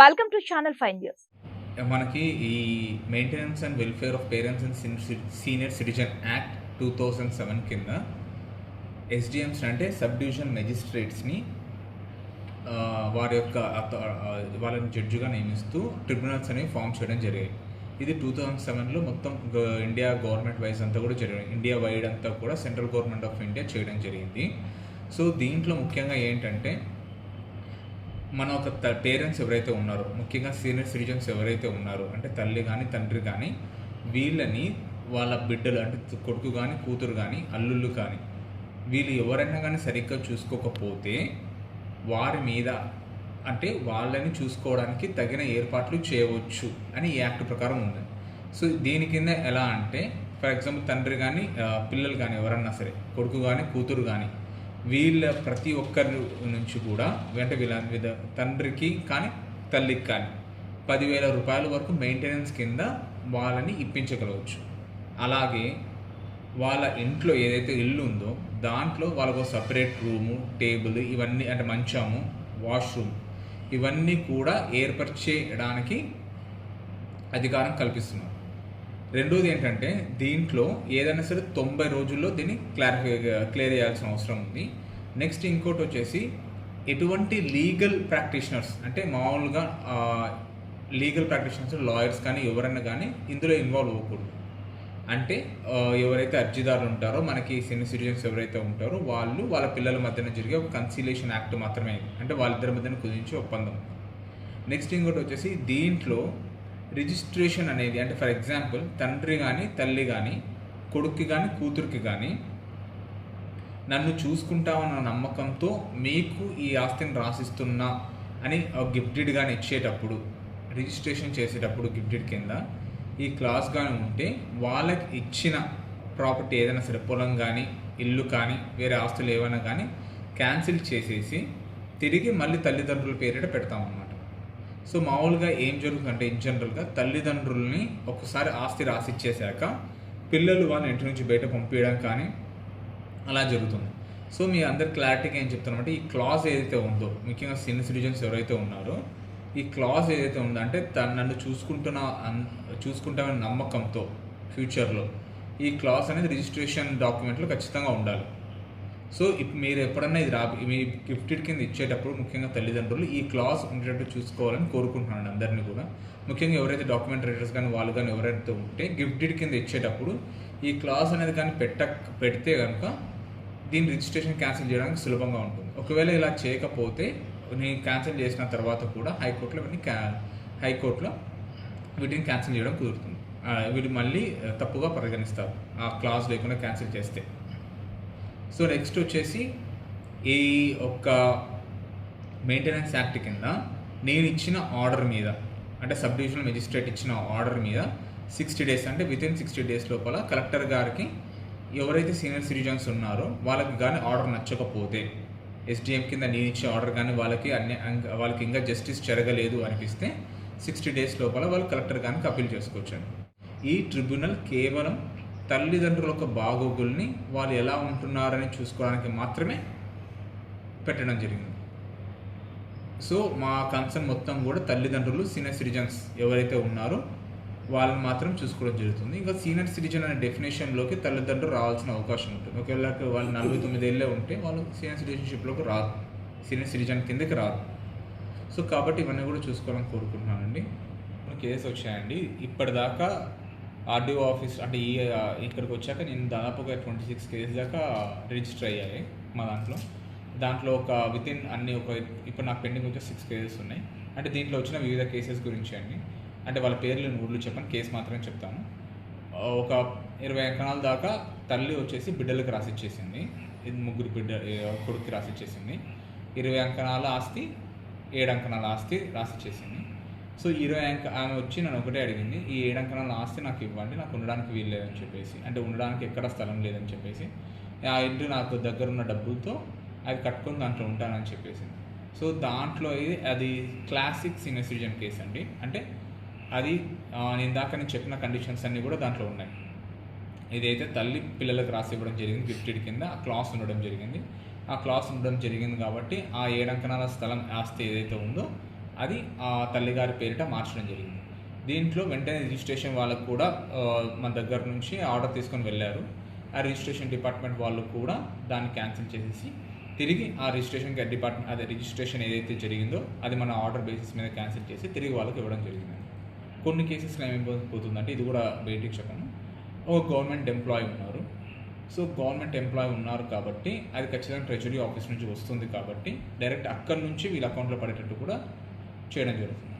Welcome to channel five news మనకి ఈ maintenance and welfare of parents and senior citizen act two thousand seven కింద SDMs అంటే sub division మెజిస్ట్రేట్స్ని వారి యొక్క వాళ్ళని జడ్జిగా నియమిస్తూ ట్రిబ్యునల్స్ అనేవి ఫామ్ చేయడం జరిగాయి ఇది టూ థౌజండ్ సెవెన్లో మొత్తం ఇండియా గవర్నమెంట్ వైజ్ అంతా కూడా జరిగింది. ఇండియా వైడ్ అంతా కూడా సెంట్రల్ గవర్నమెంట్ ఆఫ్ ఇండియా చేయడం జరిగింది. సో దీంట్లో ముఖ్యంగా ఏంటంటే మన ఒక పేరెంట్స్ ఎవరైతే ఉన్నారో ముఖ్యంగా సీనియర్ సిటిజన్స్ ఎవరైతే ఉన్నారో అంటే తల్లి కానీ తండ్రి కానీ వీళ్ళని వాళ్ళ బిడ్డలు అంటే కొడుకు కానీ కూతురు కానీ అల్లుళ్ళు కానీ వీళ్ళు ఎవరైనా కానీ సరిగ్గా చూసుకోకపోతే వారి మీద అంటే వాళ్ళని చూసుకోవడానికి తగిన ఏర్పాట్లు చేయవచ్చు అని ఈ యాక్ట్ ప్రకారం ఉంది. సో దీని కింద ఎలా అంటే ఫర్ ఎగ్జాంపుల్ తండ్రి కానీ పిల్లలు కానీ ఎవరన్నా సరే కొడుకు కానీ కూతురు కానీ వీళ్ళ ప్రతి ఒక్కరి నుంచి కూడా వెంట వీళ్ళ విధ తండ్రికి కానీ తల్లికి కానీ పదివేల రూపాయల వరకు మెయింటెనెన్స్ కింద వాళ్ళని ఇప్పించగలవచ్చు. అలాగే వాళ్ళ ఇంట్లో ఏదైతే ఇల్లు ఉందో దాంట్లో వాళ్ళకు సపరేట్ రూము టేబుల్ ఇవన్నీ అంటే మంచము వాష్రూమ్ ఇవన్నీ కూడా ఏర్పరిచేయడానికి అధికారం కల్పిస్తున్నారు రెండోది ఏంటంటే దీంట్లో ఏదైనా సరే తొంభై రోజుల్లో దీన్ని క్లారిఫై క్లియర్ చేయాల్సిన అవసరం ఉంది. నెక్స్ట్ ఇంకోటి వచ్చేసి ఎటువంటి లీగల్ ప్రాక్టీషనర్స్ అంటే మామూలుగా లీగల్ ప్రాక్టీషనర్స్ లాయర్స్ కానీ ఎవరైనా కానీ ఇందులో ఇన్వాల్వ్ అవ్వకూడదు. అంటే ఎవరైతే అర్జీదారులు ఉంటారో మనకి సీనియర్ సిటిజన్స్ ఎవరైతే ఉంటారో వాళ్ళు వాళ్ళ పిల్లల మధ్యన జరిగే ఒక కన్సిలేషన్ యాక్ట్ మాత్రమే అంటే వాళ్ళిద్దరి మధ్యన కుదించే ఒప్పందం. నెక్స్ట్ ఇంకోటి వచ్చేసి దీంట్లో రిజిస్ట్రేషన్ అనేది అంటే ఫర్ ఎగ్జాంపుల్ తండ్రి కానీ తల్లి కానీ కొడుక్కి కానీ కూతురికి కానీ నన్ను చూసుకుంటామన్న నమ్మకంతో మీకు ఈ ఆస్తిని రాసిస్తున్నా అని గిఫ్టెడ్ కానీ ఇచ్చేటప్పుడు రిజిస్ట్రేషన్ చేసేటప్పుడు గిఫ్టెడ్ కింద ఈ క్లాస్ కానీ ఉంటే వాళ్ళకి ఇచ్చిన ప్రాపర్టీ ఏదైనా సరే పొలం కానీ ఇల్లు కానీ వేరే ఆస్తులు ఏమైనా కానీ క్యాన్సిల్ చేసేసి తిరిగి మళ్ళీ తల్లిదండ్రుల పేరిట పెడతామన్నమాట. సో మామూలుగా ఏం జరుగుతుందంటే ఇన్ జనరల్గా తల్లిదండ్రుల్ని ఒకసారి ఆస్తి రాసిచ్చేశాక పిల్లలు వాళ్ళ ఇంటి నుంచి బయట పంపించడం కానీ అలా జరుగుతుంది. సో మీ అందరు క్లారిటీగా ఏం చెప్తానంటే ఈ క్లాజ్ ఏదైతే ఉందో ముఖ్యంగా సీనియర్ సిటిజన్స్ ఎవరైతే ఉన్నారో ఈ క్లాజ్ ఏదైతే ఉందో అంటే తను నన్ను చూసుకుంటున్న చూసుకుంటామనే చూసుకుంటామని నమ్మకంతో ఫ్యూచర్లో ఈ క్లాస్ అనేది రిజిస్ట్రేషన్ డాక్యుమెంట్లో ఖచ్చితంగా ఉండాలి. సో ఇప్పుడు మీరు ఎప్పుడన్నా ఇది రా మీ గిఫ్టెడ్ కింద ఇచ్చేటప్పుడు ముఖ్యంగా తల్లిదండ్రులు ఈ క్లాస్ ఉండేటట్టు చూసుకోవాలని కోరుకుంటున్నాను అందరినీ కూడా. ముఖ్యంగా ఎవరైతే డాక్యుమెంట్ రైటర్స్ కానీ వాళ్ళు కానీ ఎవరైతే ఉంటే గిఫ్టెడ్ కింద ఇచ్చేటప్పుడు ఈ క్లాస్ అనేది కానీ పెట్ట పెడితే కనుక దీని రిజిస్ట్రేషన్ క్యాన్సిల్ చేయడానికి సులభంగా ఉంటుంది. ఒకవేళ ఇలా చేయకపోతే నేను క్యాన్సిల్ చేసిన తర్వాత కూడా హైకోర్టులో ఇవన్నీ క్యా హైకోర్టులో వీటిని క్యాన్సిల్ చేయడం కుదురుతుంది. వీటి మళ్ళీ తప్పుగా పరిగణిస్తారు. ఆ క్లాస్ లేకుండా క్యాన్సిల్ చేస్తే. సో నెక్స్ట్ వచ్చేసి ఈ ఒక్క మెయింటెనెన్స్ యాక్ట్ కింద నేను ఇచ్చిన ఆర్డర్ మీద అంటే సబ్ డివిజనల్ మెజిస్ట్రేట్ ఇచ్చిన ఆర్డర్ మీద సిక్స్టీ డేస్ అంటే విత్ ఇన్ సిక్స్టీ డేస్ లోపల కలెక్టర్ గారికి ఎవరైతే సీనియర్ సిటిజన్స్ ఉన్నారో వాళ్ళకి కానీ ఆర్డర్ నచ్చకపోతే ఎస్డిఎం కింద నేను ఇచ్చే ఆర్డర్ కానీ వాళ్ళకి అన్ని వాళ్ళకి ఇంకా జస్టిస్ జరగలేదు అనిపిస్తే సిక్స్టీ డేస్ లోపల వాళ్ళు కలెక్టర్ గారికి అప్పీల్ చేసుకోవచ్చు ఈ ట్రిబ్యునల్ కేవలం తల్లిదండ్రుల యొక్క బాగోగుల్ని వాళ్ళు ఎలా ఉంటున్నారని చూసుకోవడానికి మాత్రమే పెట్టడం జరిగింది. సో మా కన్సర్న్ మొత్తం కూడా తల్లిదండ్రులు సీనియర్ సిటిజన్స్ ఎవరైతే ఉన్నారో వాళ్ళని మాత్రం చూసుకోవడం జరుగుతుంది. ఇంకా సీనియర్ సిటిజన్ అనే డెఫినేషన్లోకి తల్లిదండ్రులు రావాల్సిన అవకాశం ఉంటుంది. ఒకవేళ వాళ్ళు నలభై తొమ్మిది ఏళ్ళే ఉంటే వాళ్ళు సీనియర్ సిటిజన్షిప్లోకి రాదు సీనియర్ సిటిజన్ కిందకి రారు. సో కాబట్టి ఇవన్నీ కూడా చూసుకోవాలని కోరుకుంటున్నానండి. కేసు వచ్చాయండి. ఇప్పటిదాకా ఆర్డీఓ ఆఫీస్ అంటే ఈ ఇక్కడికి వచ్చాక నేను దాదాపుగా ట్వంటీ సిక్స్ కేజీస్ దాకా రిజిస్టర్ అయ్యాయి మా దాంట్లో. దాంట్లో ఒక విత్ ఇన్ అన్ని ఒక ఇప్పుడు నాకు పెండింగ్ వచ్చే సిక్స్ కేసెస్ ఉన్నాయి. అంటే దీంట్లో వచ్చిన వివిధ కేసెస్ గురించి అండి. అంటే వాళ్ళ పేర్లు ఊర్లు చెప్పని కేసు మాత్రమే చెప్తాను. ఒక ఇరవై ఎకరాల దాకా తల్లి వచ్చేసి బిడ్డలకు రాసిచ్చేసింది. ఇది ముగ్గురు బిడ్డ కొడుకు రాసిచ్చేసింది. ఇరవై అంకణాల ఆస్తి ఏడు అంకణాల ఆస్తి రాసిచ్చేసింది. సో ఇరవై అంక ఆమె వచ్చి నన్ను ఒకటే అడిగింది ఈ ఏడంకనాలు అంకణాల ఆస్తి నాకు ఇవ్వండి నాకు ఉండడానికి వీలు లేదని చెప్పేసి. అంటే ఉండడానికి ఎక్కడ స్థలం లేదని చెప్పేసి ఆ ఇంటి నాకు దగ్గర ఉన్న డబ్బులతో అది కట్టుకొని దాంట్లో ఉంటానని చెప్పేసి. సో దాంట్లో ఇది అది క్లాసిక్ సీనియర్ సిటిజన్ కేసు అండి. అంటే అది నేను దాకా నేను చెప్పిన కండిషన్స్ అన్నీ కూడా దాంట్లో ఉన్నాయి. ఇదైతే తల్లి పిల్లలకు రాసి ఇవ్వడం జరిగింది గిఫ్టెడ్ కింద ఆ క్లాస్ ఉండడం జరిగింది. ఆ క్లాస్ ఉండడం జరిగింది కాబట్టి ఆ ఏడంకనాల స్థలం ఆస్తి ఏదైతే ఉందో అది ఆ తల్లిగారి పేరిట మార్చడం జరిగింది. దీంట్లో వెంటనే రిజిస్ట్రేషన్ వాళ్ళకు కూడా మన దగ్గర నుంచి ఆర్డర్ తీసుకొని వెళ్ళారు. ఆ రిజిస్ట్రేషన్ డిపార్ట్మెంట్ వాళ్ళు కూడా దాన్ని క్యాన్సిల్ చేసేసి తిరిగి ఆ రిజిస్ట్రేషన్ డిపార్ట్మెంట్ అదే రిజిస్ట్రేషన్ ఏదైతే జరిగిందో అది మన ఆర్డర్ బేసిస్ మీద క్యాన్సిల్ చేసి తిరిగి వాళ్ళకి ఇవ్వడం జరిగింది. కొన్ని కేసెస్లో ఏమైపోతుందంటే ఇది కూడా బయటికి చెప్పాను. ఒక గవర్నమెంట్ ఎంప్లాయీ ఉన్నారు. సో గవర్నమెంట్ ఎంప్లాయీ ఉన్నారు కాబట్టి అది ఖచ్చితంగా ట్రెజరీ ఆఫీస్ నుంచి వస్తుంది కాబట్టి డైరెక్ట్ అక్కడి నుంచి వీళ్ళ అకౌంట్లో పడేటట్టు కూడా చేయడం జరుగుతుంది.